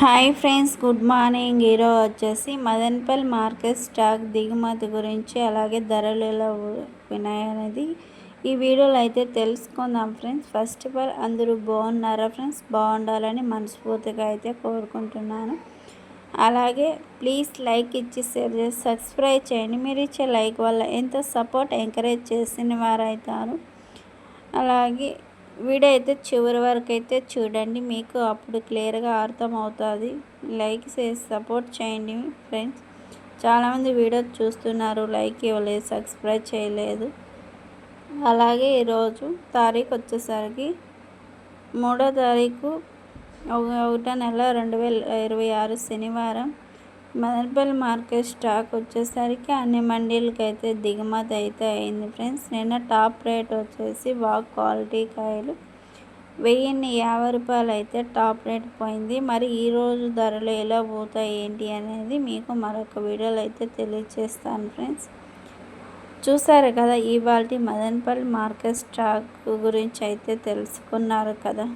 Hi friends good morning. ఈరోజు వచ్చేసి మదన్పల్ market stock దిగుమతి గురించి అలాగే ధరలు ఎలా వినాయనేది ఈ వీడియోలో అయితే తెలుసుకుందాం ఫ్రెండ్స్. ఫస్ట్ ఆఫ్ ఆల్ అందరూ బాగున్నారా ఫ్రెండ్స్? బాగుండాలని మనస్ఫూర్తిగా అయితే కోరుకుంటున్నాను. అలాగే ప్లీజ్ లైక్ ఇచ్చి షేర్ చేసి సబ్స్క్రైబ్ చేయండి. మీరు ఇచ్చే లైక్ వల్ల ఎంతో సపోర్ట్ ఎంకరేజ్ చేసిన వారైతారు. అలాగే వీడియో అయితే చివరి వరకు అయితే చూడండి. మీకు అప్పుడు క్లియర్గా అర్థమవుతుంది. లైక్ చేసి సపోర్ట్ చేయండి ఫ్రెండ్స్. చాలామంది వీడియో చూస్తున్నారు. లైక్ ఇవ్వలేదు సబ్స్క్రైబ్ చేయలేదు. అలాగే ఈరోజు తారీఖు వచ్చేసరికి మూడో తారీఖు ఒకటో నెల రెండు వేల ఇరవై ఆరు శనివారం. మదనపల్లి మార్కెట్ స్టాక్ వచ్చేసరికి అన్ని మండీలకి అయితే దిగుమతి అయితే అయింది ఫ్రెండ్స్. నిన్న టాప్ రేట్ వచ్చేసి బాగా క్వాలిటీ కాయలు. వెయ్యిన్ని యాభై రూపాయలు అయితే టాప్ రేట్ పోయింది. మరి ఈరోజు ధరలు ఎలా పోతాయి ఏంటి అనేది మీకు మరొక వీడియోలో అయితే తెలియజేస్తాను ఫ్రెండ్స్. చూసారు కదా ఇవాళ మదనపల్లి మార్కెట్ స్టాక్ గురించి అయితే తెలుసుకున్నారు కదా.